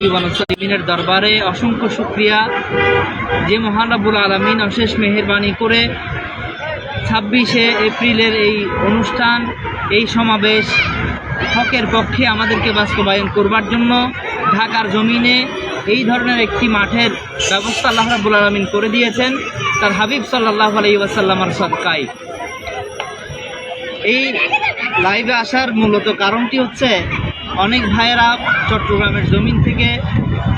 জীবনের দরবারে অসংখ্য শুক্রিয়া। যে মহান রাব্বুল আলমিন অশেষ মেহেরবানি করে ছাব্বিশে এপ্রিলের এই অনুষ্ঠান, এই সমাবেশ হকের পক্ষে আমাদেরকে বাস্তবায়ন করবার জন্য ঢাকার জমিনে এই ধরনের একটি মাঠের ব্যবস্থা আল্লাহ রাব্বুল আলমিন করে দিয়েছেন, তার হাবিব সাল্লাহ আলাই ওয়াসাল্লামার সৎকায়। এই লাইভে আসার মূলত কারণটি হচ্ছে অনেক ভাইয়েরা চট্টগ্রামের জমিন থেকে,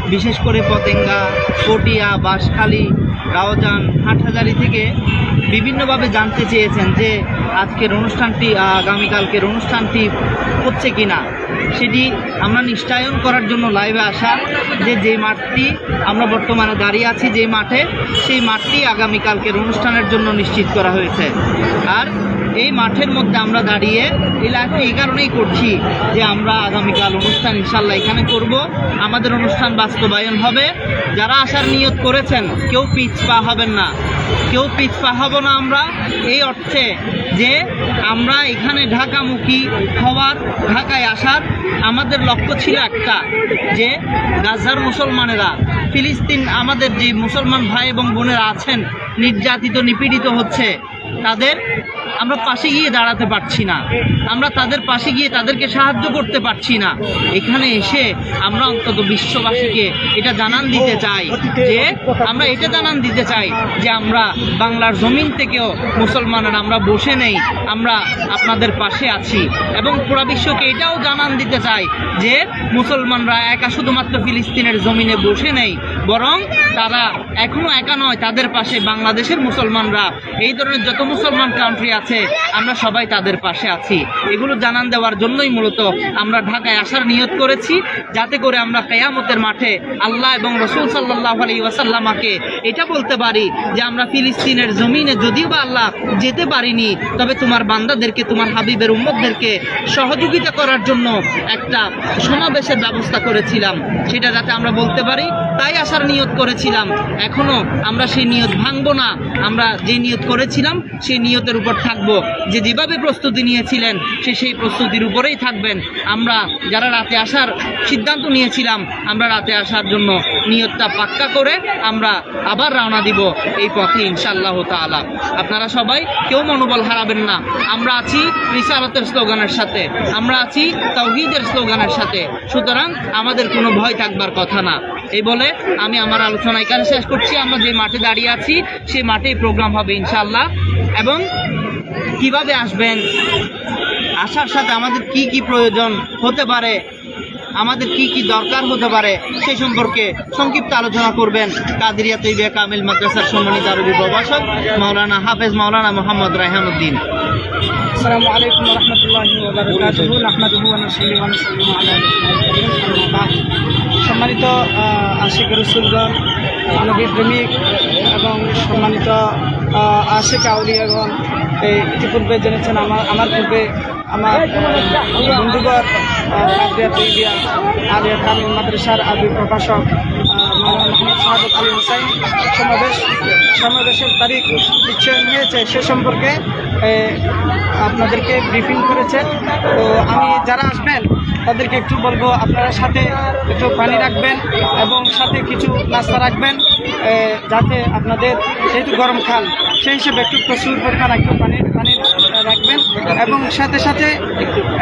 বিশেষ করে পতেঙ্গা, পটিয়া, বাঁশখালী, রাওজান, হাটহাজারি থেকে বিভিন্নভাবে জানতে চেয়েছেন যে আজকের অনুষ্ঠানটি, আগামীকালকের অনুষ্ঠানটি হচ্ছে কি না সেটি আমরা নিশ্চয়ন করার জন্য লাইভে আসা যে যে মাঠটি আমরা বর্তমানে দাঁড়িয়ে আছি, যে মাঠে সেই মাঠটি আগামীকালকের অনুষ্ঠানের জন্য নিশ্চিত করা হয়েছে। আর এই মাঠের মধ্যে আমরা দাঁড়িয়ে এই লাইভটি এই কারণেই করছি যে, আমরা আগামীকাল অনুষ্ঠান ইনশাল্লাহ এখানে করব। আমাদের অনুষ্ঠান বাস্তবায়ন হবে। যারা আসার নিয়ত করেছেন, কেউ পিছপা হবেন না। কেউ পিছপা হব না আমরা। এই অর্থে যে আমরা এখানে ঢাকামুখী হওয়ার, ঢাকায় আসার আমাদের লক্ষ্য ছিল একটা, যে গাজার মুসলমানেরা, ফিলিস্তিন আমাদের যে মুসলমান ভাই এবং বোনেরা আছেন, নির্যাতিত, নিপীড়িত হচ্ছে, তাদের আমরা পাশে গিয়ে দাঁড়াতে পারছি না। আমরা তাদের পাশে গিয়ে তাদেরকে সাহায্য করতে পারছি না। এখানে এসে আমরা অন্তত বিশ্ববাসীকে এটা জানান দিতে চাই যে, আমরা এটা জানান দিতে চাই যে আমরা বাংলার জমিন থেকেও মুসলমানেরা আমরা বসে নেই, আমরা আপনাদের পাশে আছি। এবং পুরা বিশ্বকে এটাও জানান দিতে চাই যে, মুসলমানরা একা শুধুমাত্র ফিলিস্তিনের জমিনে বসে নেই, বরং তারা এখনও একা নয়, তাদের পাশে বাংলাদেশের মুসলমানরা। এই ধরনের যত মুসলমান কান্ট্রি আছে আমরা সবাই তাদের পাশে আছি। এগুলো জানান দেওয়ার জন্যই মূলত আমরা ঢাকায় আসার নিয়ত করেছি, যাতে করে আমরা কেয়ামতের মাঠে আল্লাহ এবং রসুল সাল্লাহ আলী ওয়াসাল্লামাকে এটা বলতে পারি যে আমরা ফিলিস্তিনের জমিনে যদিও বা আল্লাহ যেতে পারিনি, তবে তোমার বান্দাদেরকে, তোমার হাবিবের উম্মতদেরকে সহযোগিতা করার জন্য একটা সমাবেশের ব্যবস্থা করেছিলাম। সেটা যাতে আমরা বলতে পারি, তাই আসার নিয়ত করেছিলাম। এখনও আমরা সেই নিয়ত ভাঙবো না। আমরা যে নিয়ত করেছিলাম, সেই নিয়তের উপর থাকব। যে যেভাবে প্রস্তুতি নিয়েছিলেন, সে সেই প্রস্তুতির উপরেই থাকবেন। আমরা যারা রাতে আসার সিদ্ধান্ত নিয়েছিলাম, আমরা রাতে আসার জন্য নিয়তটা পাক্কা করে আমরা আবার রওনা দিব এই পথে ইনশাল্লাহ তাআলা। আপনারা সবাই কেউ মনোবল হারাবেন না। আমরা আছি রিসালাতের স্লোগানের সাথে, আমরা আছি তাওহীদের স্লোগানের সাথে। সুতরাং আমাদের কোনো ভয় থাকবার কথা না। এই বলে আমি আমার আলোচনা এখানে শেষ করছি। আমরা যে মাঠে দাঁড়িয়ে আছি, সেই মাঠেই প্রোগ্রাম হবে ইনশাআল্লাহ। এবং কীভাবে আসবেন? আসার সাথে আমাদের কি কি প্রয়োজন হতে পারে? আমাদের কি কি দরকার হতে পারে সেই সম্পর্কে সংক্ষিপ্ত আলোচনা করবেন কাদিরিয়া তৈবিয়া কামিল মাদ্রাসার সম্মানিত আরবি প্রভাষক মাওলানা হাফেজ মাওলানা মোহাম্মদ রায়হানুদ্দিন السلام عليكم ورحمة الله وبركاته نحمده ونصلي ونسلم على رسوله الكريم أما بعد সম্মানিত আহ, আশিক রসুলগণ নবী প্রেমিক এবং সম্মানিত আহ, আশিক আউলিয়াগণ এই ইতিপূর্বে জেনেছেন আমার আমার পূর্বে আমার বন্ধুগণ কাদিয়া তৈবিয়া আলিয়া কামিল মাদ্রাসার আদি প্রভাষক সাহাদত আলী হুসাইন সমাবেশ সমাবেশের তারিখ নিশ্চয়ন হয়েছে সে সম্পর্কে আপনাদেরকে ব্রিফিং করেছেন। তো আমি যারা আসবেন, তাদেরকে একটু বলব, আপনারা সাথে একটু পানি রাখবেন এবং সাথে কিছু নাস্তা রাখবেন। যাতে আপনাদের, যেহেতু গরমকাল, সেই হিসেবে একটু প্রচুর পরিমাণ একটু পানি এবং সাথে সাথে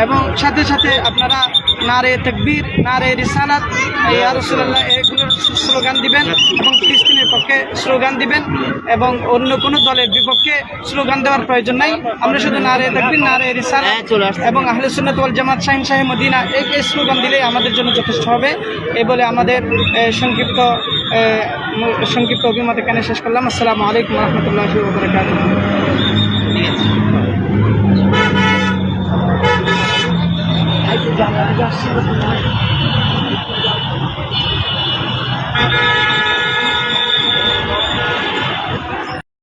এবং সাথে সাথে আপনারা নারে তকবীর নারে রিসালাত ইয়া রাসূলুল্লাহ এগুলোর স্লোগান দিবেন এবং ফিলিস্তিনের পক্ষে স্লোগান দিবেন এবং অন্য কোনো দলের বিপক্ষে স্লোগান দেওয়ার প্রয়োজন নাই। আমরা শুধু নারে তকবীর নারে রিসালাত হ্যাঁ, এবং আহলে সুন্নাত ওয়াল জামাত শাহিন শাহে মদিনা এই এই স্লোগান দিলেই আমাদের জন্য যথেষ্ট হবে। এই বলে আমাদের সংক্ষিপ্ত সংক্ষিপ্ত অভিমত এখানে শেষ করলাম। আসসালামু আলাইকুম রহমতুল্লাহি ঠিক আছে। আসছি